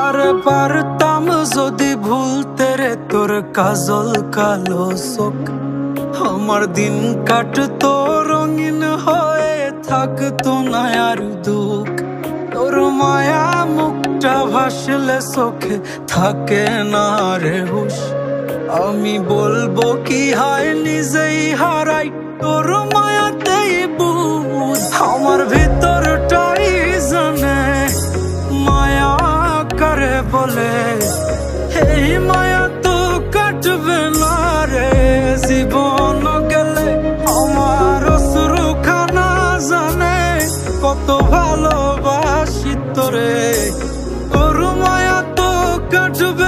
আরে পারতাম যদি ভুলতে রে তোর কাজল কালো চোখ আমার দিন কাটতো রঙিন হয়ে থাকতো না আর দুঃখ তোর মায়া মুখটা ভাসলে চোখে থাকে না রে হুশ আমি বলব কি হয় নিজেই হারাই, তোর মায়াতেই বুঝ। আমার ভিতরটাই জানে, মায়া করে বলে। এই মায়া তো কাটবে না রে, জীবন গেলে আমার শুরু খানা জানে। কত ভালোবাসি তোরে, তোর মায়া তো কাটবে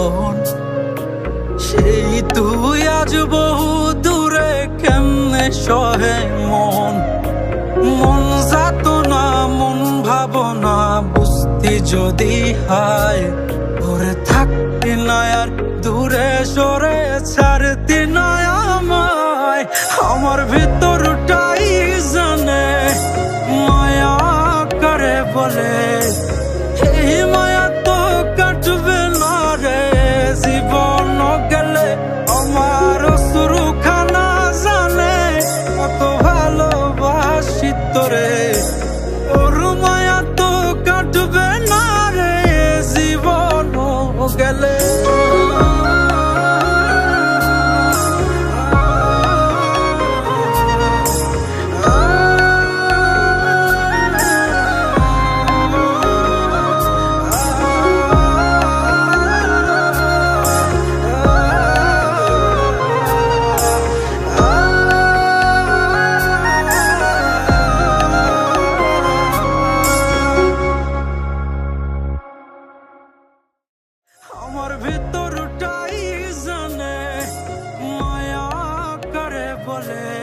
সহে মন মন যাত না মন ভাবনা বুঝতি যদি হায় ওরে থাকতি না আর দূরে সরে ছাড়তি না আমায়। আমার ভিতরটাই জানে, মায়া করে বলে। volé